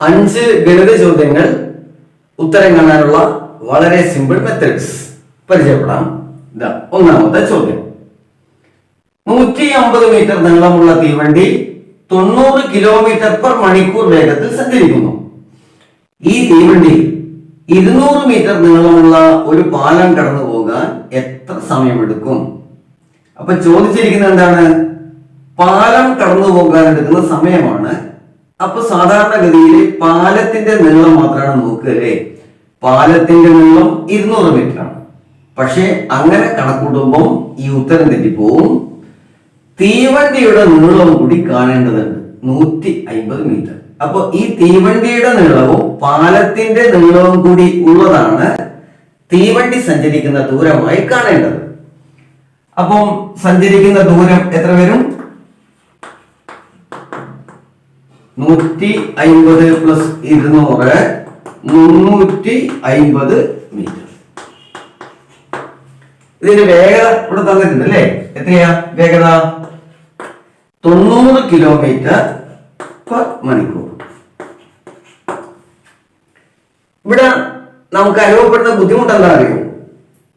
അഞ്ച് ഗണിത ചോദ്യങ്ങൾ ഉത്തരം കാണാനുള്ള വളരെ സിമ്പിൾ മെത്തേഡ്സ് പരിചയപ്പെടാം. ഇതാ ഒന്നാമത്തെ ചോദ്യം. നൂറ്റി അമ്പത് മീറ്റർ നീളമുള്ള തീവണ്ടി തൊണ്ണൂറ് കിലോമീറ്റർ പെർ മണിക്കൂർ വേഗത്തിൽ സഞ്ചരിക്കുന്നു. ഈ തീവണ്ടി ഇരുന്നൂറ് മീറ്റർ നീളമുള്ള ഒരു പാലം കടന്നു പോകാൻ എത്ര സമയമെടുക്കും? അപ്പൊ ചോദിച്ചിരിക്കുന്നത് എന്താണ്? പാലം കടന്നു പോകാൻ എടുക്കുന്ന സമയമാണ് അപ്പൊ സാധാരണഗതിയിൽ പാലത്തിന്റെ നീളം മാത്രമാണ് നോക്കുക അല്ലേ? പാലത്തിന്റെ നീളം ഇരുന്നൂറ് മീറ്റർ ആണ് പക്ഷെ അങ്ങനെ കണക്കൂട്ടുമ്പോൾ ഈ ഉത്തരം തെറ്റിപ്പോവും. തീവണ്ടിയുടെ നീളവും കൂടി കാണേണ്ടതുണ്ട്. നൂറ്റി അയിമ്പത് മീറ്റർ. അപ്പൊ ഈ തീവണ്ടിയുടെ നീളവും പാലത്തിന്റെ നീളവും കൂടി ഉള്ളതാണ് തീവണ്ടി സഞ്ചരിക്കുന്ന ദൂരമായി കാണേണ്ടത്. അപ്പം സഞ്ചരിക്കുന്ന ദൂരം എത്ര വരും? നൂറ്റി അയിമ്പത് പ്ലസ് ഇരുന്നൂറ് മുന്നൂറ്റി അയിമ്പത് മീറ്റർ ഇതിന്റെ വേഗത ഇവിടെ തന്നിട്ടുണ്ട് അല്ലേ? എത്രയാ വേഗത? തൊണ്ണൂറ് കിലോമീറ്റർ പെർ മണിക്കൂർ. ഇവിടെ നമുക്ക് അനുഭവപ്പെടുന്ന ബുദ്ധിമുട്ട് എന്താ അറിയോ?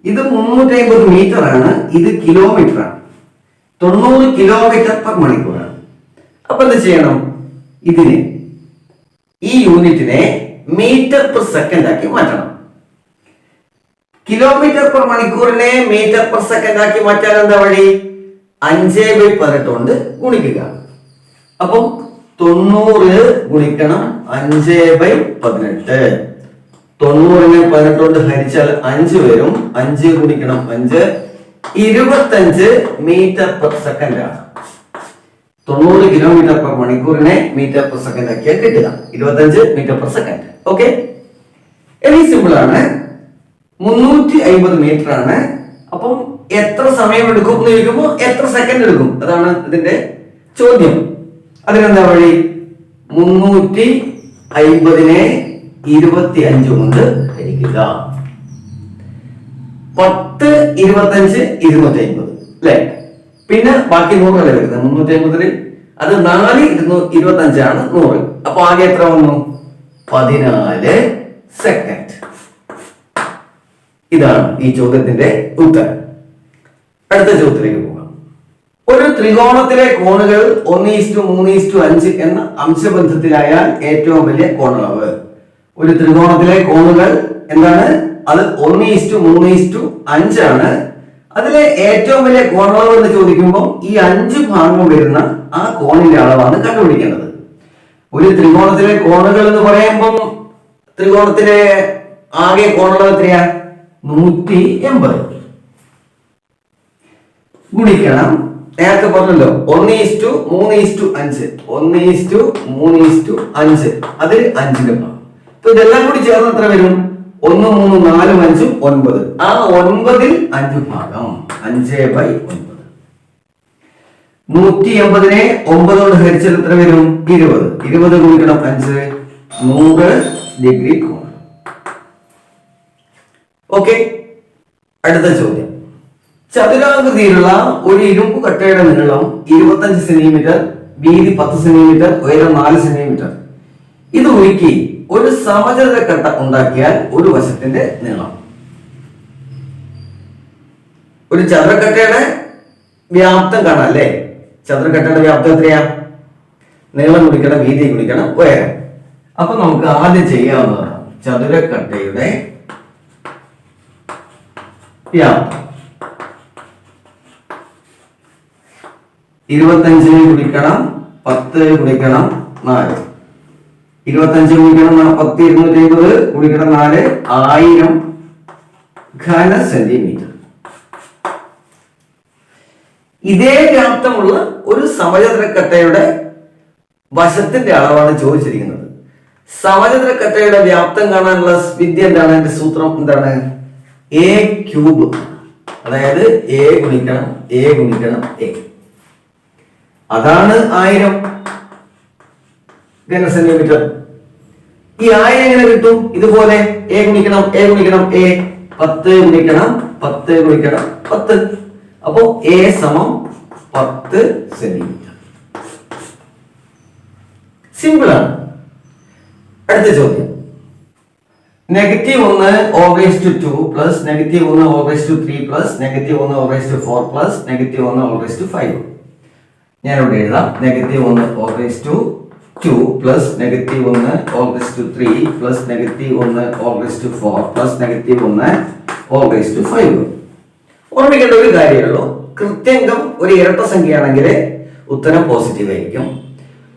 ഇത് മുന്നൂറ്റി അമ്പത് മീറ്റർ ആണ് ഇത് കിലോമീറ്റർ ആണ്. തൊണ്ണൂറ് കിലോമീറ്റർ പെർ മണിക്കൂറാണ്. അപ്പൊ എന്ത് ചെയ്യണം? ഇതിനെ ഈ യൂണിറ്റിനെ മീറ്റർ പെർ സെക്കൻഡ് ആക്കി മാറ്റണം. കിലോമീറ്റർ പെർ മണിക്കൂറിനെ മീറ്റർ പെർ സെക്കൻഡ് ആക്കി മാറ്റാൻ എന്താ വഴി? അഞ്ച് ബൈ പതിനെട്ട് കൊണ്ട് ഗുണിക്കുക. അപ്പം തൊണ്ണൂറ് ഗുണിക്കണം അഞ്ച് ബൈ പതിനെട്ട്. തൊണ്ണൂറിനെ പതിനെട്ട് കൊണ്ട് ഹരിച്ചാൽ അഞ്ച് വരും. അഞ്ച് ഗുണിക്കണം അഞ്ച്. ഇരുപത്തഞ്ച് മീറ്റർ പെർ സെക്കൻഡ് ആണ്. തൊണ്ണൂറ് കിലോമീറ്റർ പെർ മണിക്കൂറിനെ മീറ്റർ പെർ സെക്കൻഡ് ആക്കിയാൽ കിട്ടുക. ഇരുപത്തഞ്ച് metre per second okay very simple ആണ്. മുന്നൂറ്റി അമ്പത് മീറ്റർ ആണ്. അപ്പം എത്ര സമയം എടുക്കും എന്ന് ചോദിക്കുമ്പോൾ എത്ര സെക്കൻഡ് എടുക്കും? അതാണ് ഇതിന്റെ ചോദ്യം. അതിനെന്താ വഴി? മുന്നൂറ്റി അമ്പതിനെ ഇരുപത്തി അഞ്ച് കൊണ്ട് ഹരിക്കുക. പത്ത് ഇരുപത്തഞ്ച് ഇരുന്നൂറ്റി അമ്പത് അല്ലെ? പിന്നെ ബാക്കി നൂറല്ലേ വരുന്നത് മുന്നൂറ്റി അമ്പതിൽ അത് നാല് ഇരുന്നൂ ഇരുപത്തി അഞ്ചാണ് നൂറ്. അപ്പൊ ആകെ എത്ര വന്നു? പതിനാല് സെക്കൻഡ് ഇതാണ് ഈ ചോദ്യത്തിന്റെ ഉത്തരം. അടുത്ത ചോദ്യത്തിലേക്ക് പോകാം. ഒരു ത്രികോണത്തിലെ കോണുകൾ ഒന്ന് ഈസ്റ്റു മൂന്ന് ഈസ്റ്റു അഞ്ച് എന്ന അംശബന്ധത്തിലായാൽ ഏറ്റവും വലിയ കോണളവ്. ഒരു ത്രികോണത്തിലെ കോണുകൾ എന്താണ്? അത് ഒന്ന് ഈസ്റ്റു മൂന്ന് ഈസ്റ്റു അഞ്ചാണ്. അതിലെ ഏറ്റവും വലിയ കോണളവ് എന്ന് ചോദിക്കുമ്പോൾ ഈ അഞ്ച് ഭാഗം വരുന്ന ആ കോണിന്റെ അളവാണ് കണ്ടുപിടിക്കേണ്ടത്. ഒരു ത്രികോണത്തിലെ കോണുകൾ എന്ന് പറയുമ്പം ത്രികോണത്തിലെ ആകെ കോണളവ് എത്രയാ? നൂറ്റി എൺപത്. ഗുണിക്കണം. നേരത്തെ പറഞ്ഞല്ലോ ഒന്ന് ഈസ്റ്റു മൂന്ന് ഈസ്റ്റു അഞ്ച്. ഒന്ന് ഈസ്റ്റു മൂന്ന് ഈസ്റ്റു അഞ്ച്. അതിൽ അഞ്ചിന്റെ ഭാഗം. ഇതെല്ലാം കൂടി ചേർന്ന് എത്ര വരും? ഒന്ന് മൂന്ന് നാലും അഞ്ചും ഒൻപത്. ആ ഒൻപതിൽ അഞ്ച് ഭാഗം. അഞ്ച് ബൈ ഒൻപത്. നൂറ്റി എൺപതിനെ ഒമ്പതോട് ഹരിച്ചാൽ എത്ര വരും? ഇരുപത്. ഇരുപത് ഗുണിക്കണം അഞ്ച്. നൂറ് ഡിഗ്രി കോൺ. ഓക്കെ. അടുത്ത ചോദ്യം. ചതുരാകൃതിയിലുള്ള ഒരു ഇരുമ്പ് കട്ടയുടെ നീളം ഇരുപത്തഞ്ച് സെന്റിമീറ്റർ വീതി പത്ത് സെന്റിമീറ്റർ ഉയരം നാല് സെന്റിമീറ്റർ. ഇത് ഉരുക്കി ഒരു സമചതുര കട്ട ഉണ്ടാക്കിയാൽ ഒരു വശത്തിന്റെ നീളം. ഒരു ചതുരക്കട്ടയുടെ വ്യാപ്തം കാണാം അല്ലേ? ചതുരക്കട്ടയുടെ വ്യാപ്തം എത്രയാ? നീളം കുടിക്കണം വീതി കുടിക്കണം ഉയരം. അപ്പൊ നമുക്ക് ആദ്യം ചെയ്യാവുന്നതാണ് ചതുരക്കട്ടയുടെ വ്യാപ്തം. ഇരുപത്തഞ്ചിന് കുടിക്കണം പത്ത് കുടിക്കണം നാല്. ഇരുപത്തഞ്ച് കുടിക്കണം നാ- പത്ത് ഇരുന്നൂറ്റി അമ്പത് കുടിക്കണം നാല് ആയിരം ഘന സെന്റിമീറ്റർ ഇതേ വ്യാപ്തമുള്ള ഒരു സമചതുരക്കട്ടയുടെ വശത്തിന്റെ അളവാണ് ചോദിച്ചിരിക്കുന്നത്. സമചതുരക്കട്ടയുടെ വ്യാപ്തം കാണാനുള്ള വിദ്യ എന്താണ്? എന്റെ സൂത്രം എന്താണ്? എ ക്യൂബ് അതായത് എ ഗുണിക്കണം എ ഗുണിക്കണം എ അതാണ് ആയിരം. ഘന സെന്റിമീറ്റർ ഈ ആയിരം എങ്ങനെ കിട്ടും? ഇതുപോലെ എ ഗുണിക്കണം എ ഗുണിക്കണം എ പത്ത് ഗുണിക്കണം പത്ത് ഗുണിക്കണം പത്ത്. അപ്പോ എ സമം പത്ത് സെന്റിമീറ്റർ. സിമ്പിൾ ആണ്. അടുത്ത ചോദ്യം. നെഗറ്റീവ് ഒന്ന് ഓഗസ്റ്റ് ടു ടു പ്ലസ് നെഗറ്റീവ് ഒന്ന് ഓഗസ്റ്റ് ടു ത്രീ പ്ലസ് നെഗറ്റീവ് ഒന്ന് ഓഗസ്റ്റ് ടു ഫോർ പ്ലസ് നെഗറ്റീവ് ഒന്ന് ഓഗസ്റ്റ് ടു ഫൈവ് ഞാനിവിടെ എഴുതാം. നെഗറ്റീവ് ഒന്ന് ഓഗസ്റ്റ് ടു ടു പ്ലസ് നെഗറ്റീവ് ഒന്ന് ഓൾവേസ് ടു ത്രീ പ്ലസ് നെഗറ്റീവ് ഒന്ന് ഓൾവേസ് ടു ഫോർ പ്ലസ് നെഗറ്റീവ് ഒന്ന് ഓൾവേസ് ടു ഫൈവ് ഓർമ്മിക്കേണ്ട ഒരു കാര്യമുള്ളൂ. കൃത്യംഗം ഒരു ഇരട്ട സംഖ്യയാണെങ്കിൽ ഉത്തരം പോസിറ്റീവ് ആയിരിക്കും.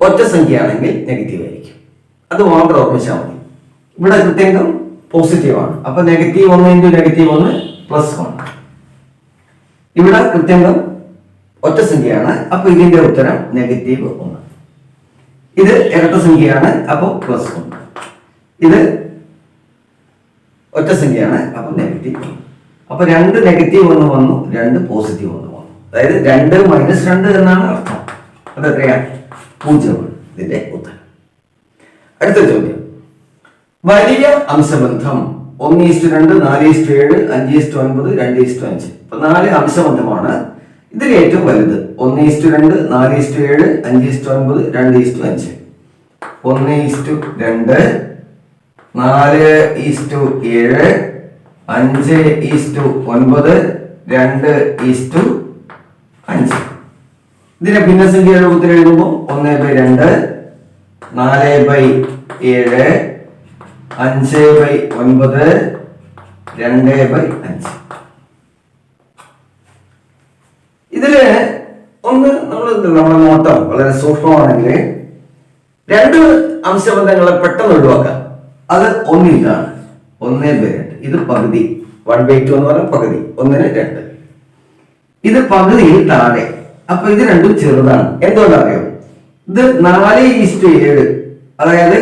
ഒറ്റ സംഖ്യയാണെങ്കിൽ നെഗറ്റീവ് ആയിരിക്കും. അത് മാത്രം ഓർമ്മിച്ചാൽ മതി. ഇവിടെ കൃത്യംഗം പോസിറ്റീവ് ആണ്. അപ്പൊ നെഗറ്റീവ് ഒന്ന് ഇന്റു നെഗറ്റീവ് ഒന്ന് പ്ലസ് വൺ ഇവിടെ കൃത്യംഗം ഒറ്റ സംഖ്യയാണ്. അപ്പൊ ഇതിന്റെ ഉത്തരം നെഗറ്റീവ് ഒന്ന് ഇത് ഇരട്ട സംഖ്യയാണ് അപ്പോൾ പ്ലസ് വൺ ഇത് ഒറ്റ സംഖ്യയാണ് അപ്പോൾ നെഗറ്റീവ് വൺ അപ്പോൾ രണ്ട് നെഗറ്റീവ് ഒന്ന് വന്നു രണ്ട് പോസിറ്റീവ് ഒന്ന് വന്നു. അതായത് രണ്ട് മൈനസ് രണ്ട് എന്നാണ് അർത്ഥം. അത് എത്രയാണ് പൂജ്യമാണ് ഇതിന്റെ ഉത്തരം. അടുത്ത ചോദ്യം. വലിയ അംശബന്ധം ഒന്ന് ഈസ്റ്റ് രണ്ട് നാല് ഈസ്റ്റ് ഏഴ് അഞ്ച് ഈസ്റ്റ് ഒൻപത് രണ്ട് ഈസ്റ്റ് അഞ്ച്. അപ്പൊ നാല് അംശബന്ധമാണ്. ഇതിൽ ഏറ്റവും വലുത്. ഒന്ന് ഈസ്റ്റു രണ്ട് നാല് ഈസ്റ്റു ഏഴ് അഞ്ച് ഈസ്റ്റു ഒൻപത് രണ്ട് ഈസ്റ്റു അഞ്ച്. ഒന്ന് ഈസ്റ്റു രണ്ട് നാല് ഈസ്റ്റു ഏഴ് അഞ്ച് ഈസ്റ്റു ഒൻപത് രണ്ട് ഈസ്റ്റു അഞ്ച്. ഇതിനെ ഭിന്നസംഖ്യ രൂപത്തിൽ എഴുതുമ്പോൾ ഒന്ന് ബൈ രണ്ട് നാല് ബൈ ഏഴ് അഞ്ച് ബൈ ഒൻപത് രണ്ട് ബൈ അഞ്ച്. ഇതിൽ ഒന്ന് നമ്മൾ നമ്മുടെ നോട്ടം വളരെ സൂക്ഷ്മമാണെങ്കിൽ രണ്ട് അംശബന്ധങ്ങളെ പെട്ടെന്ന് ഒഴിവാക്കാം അത് ഒന്നേ ബൈ രണ്ട്. ഇത് പകുതി. വൺ ബൈ ടു എന്ന് പറഞ്ഞാൽ പകുതി. ഒന്നിന് രണ്ട്. ഇത് പകുതിയിൽ താഴെ. അപ്പൊ ഇത് രണ്ടും ചെറുതാണ്. എന്തുകൊണ്ടറിയോ? ഇത് നാല് ഈസ്റ്റ് ഏഴ്. അതായത്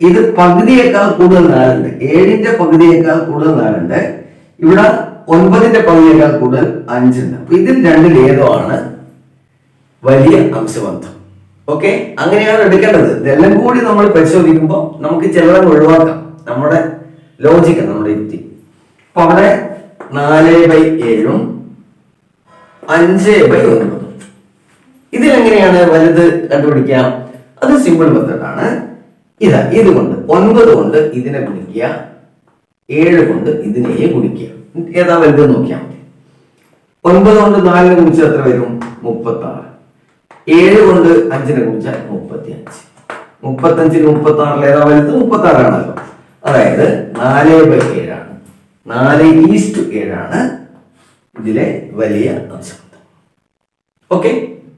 ഇത് പകുതിയേക്കാൾ കൂടുതൽ നാലുണ്ട്. ഏഴിന്റെ പകുതിയേക്കാൾ കൂടുതൽ നാലുണ്ട്. ഇവിടെ ഒൻപതിന്റെ പകുതിയേക്കാൾ കൂടുതൽ അഞ്ചുണ്ട് അപ്പൊ ഇതിൽ രണ്ടിൽ ഏതോ ആണ് വലിയ അംശബന്ധം. ഓക്കെ? അങ്ങനെയാണ് എടുക്കേണ്ടത്. ഇതെല്ലാം കൂടി നമ്മൾ പരിശോധിക്കുമ്പോൾ നമുക്ക് ചിലതൊക്കെ ഒഴിവാക്കാം. നമ്മുടെ ലോജിക്ക നമ്മുടെ യുക്തി. അപ്പൊ അവിടെ നാല് ബൈ ഏഴും അഞ്ച് ബൈ ഒൻപതും. ഇതിലെങ്ങനെയാണ് വലുത് കണ്ടുപിടിക്കാം? അത് സിമ്പിൾ മെത്തേഡാണ്. ഇതാ ഇത് കൊണ്ട് ഒൻപത് കൊണ്ട് ഇതിനെ ഗുണിക്കുക. ഏഴ് കൊണ്ട് ഇതിനെയും ഗുണിക്കുക. ഏതാ വലുത് നോക്കിയാൽ മതി. ഒൻപത് കൊണ്ട് നാലിനെ കുറിച്ച് എത്ര വരും? മുപ്പത്തി ആറ് ഏഴ് കൊണ്ട് അഞ്ചിനെ കുറിച്ച് മുപ്പത്തി അഞ്ച് മുപ്പത്തഞ്ചിന് മുപ്പത്തി ആറിൽ ഏതാ വലുത്? മുപ്പത്തി ആറാണല്ലോ അതായത് നാല് ബൈ ഏഴാണ്. നാല് ഈസ്റ്റ് ഏഴാണ്. ഇതിലെ വലിയ അംശം. ഓക്കെ?